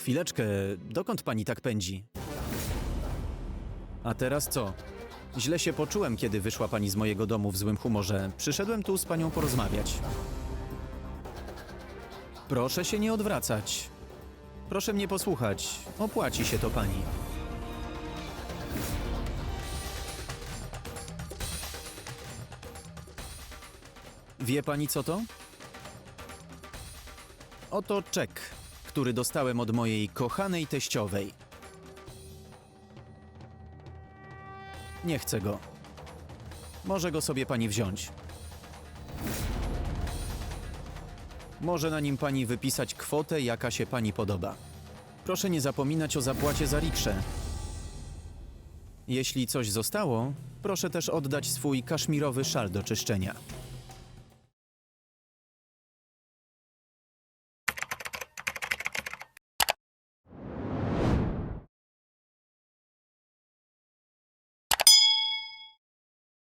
Chwileczkę, dokąd pani tak pędzi? A teraz co? Źle się poczułem, kiedy wyszła pani z mojego domu w złym humorze. Przyszedłem tu z panią porozmawiać. Proszę się nie odwracać. Proszę mnie posłuchać. Opłaci się to pani. Wie pani co to? Oto czek, który dostałem od mojej kochanej teściowej. Nie chcę go. Może go sobie pani wziąć. Może na nim pani wypisać kwotę, jaka się pani podoba. Proszę nie zapominać o zapłacie za rikszę. Jeśli coś zostało, proszę też oddać swój kaszmirowy szal do czyszczenia.